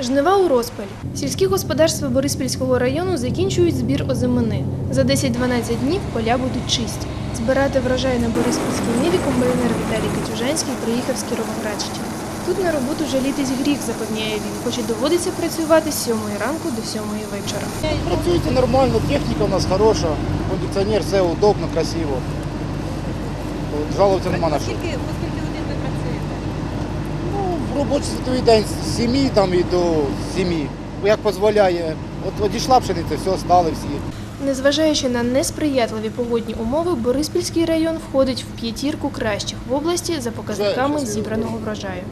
Жнива у розпалі. Сільські господарства Бориспільського району закінчують збір озимини. За 10-12 днів поля будуть чисті. Збирати врожай на Бориспільській ниві комбайнер Віталій Катюжанський приїхав з Кіровоградщини. Тут на роботу жалітись гріх, запевняє він, хоч і доводиться працювати з 7 ранку до 7 вечора. Працюєте нормально, техніка у нас хороша, кондиціонер, все удобно, красиво. От, Жалуватися нема на що. Робочий світовий день з 7 там, і до 7. Як дозволяє. От одійшла пшениця, все, стали всі. Незважаючи на несприятливі погодні умови, Бориспільський район входить в п'ятірку кращих в області за показниками зібраного врожаю.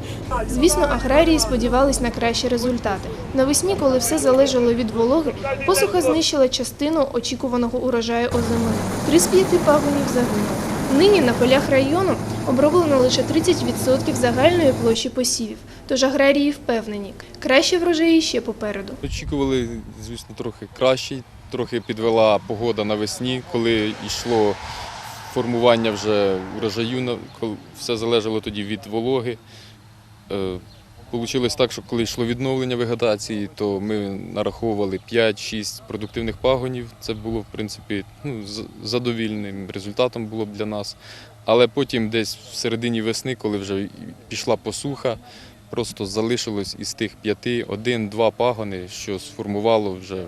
Звісно, аграрії сподівались на кращі результати. Навесні, коли все залежало від вологи, посуха знищила частину очікуваного урожаю озимини. Три з п'яти пагонів загинули. Нині на полях району оброблено лише 30% загальної площі посівів. Тож аграрії впевнені, краще врожаї ще попереду. Очікували, звісно, трохи краще. Трохи підвела погода навесні, коли йшло формування вже урожаю, коли все залежало тоді від вологи. Получилось так, що коли йшло відновлення вегетації, то ми нараховували 5-6 продуктивних пагонів. Це було, в принципі, ну, задовільним результатом було б для нас. Але потім десь в середині весни, коли вже пішла посуха, просто залишилось із тих п'яти один-два пагони, що сформувало вже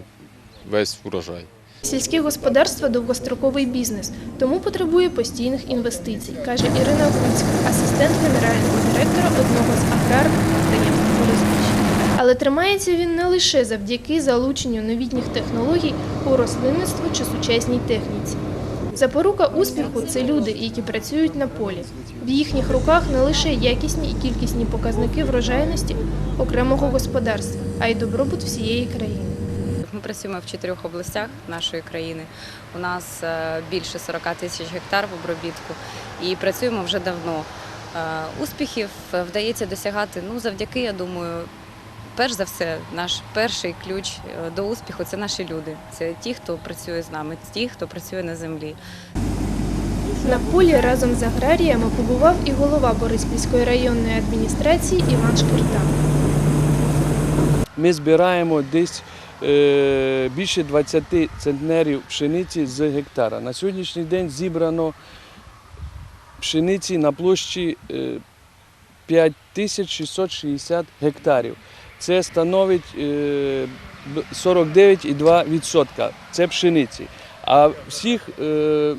весь урожай. Сільське господарство довгостроковий бізнес, тому потребує постійних інвестицій, каже Ірина Гуцька, асистент генерального директора одного з аграрних підприємств Бориспільщини. Але тримається він не лише завдяки залученню новітніх технологій у рослинництво чи сучасній техніці. Запорука успіху це люди, які працюють на полі. В їхніх руках не лише якісні і кількісні показники врожайності окремого господарства, а й добробут всієї країни. Працюємо в чотирьох областях нашої країни. У нас е, більше 40 тисяч гектар в обробітку і працюємо вже давно. Е, Успіхів вдається досягати ну, завдяки, я думаю, перш за все, наш перший ключ е, до успіху це наші люди. Це ті, хто працює з нами, ті, хто працює на землі. На полі разом з аграріями побував і голова Бориспільської районної адміністрації Іван Шкирта. Ми збираємо десь е, більше 20 центнерів пшениці з гектара. На сьогоднішній день зібрано пшениці на площі е, 5660 гектарів. Це становить е, б- 49,2%. Це пшениці. А всіх е,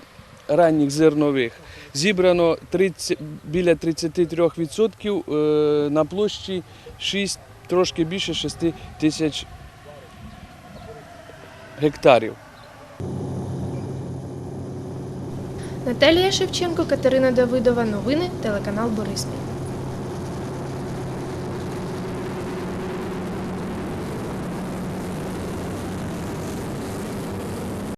ранніх зернових зібрано 30, біля 33% е, на площі 6, трошки більше 6 тисяч гектарів. Наталія Шевченко, Катерина Давидова. Новини телеканал Бориспіль.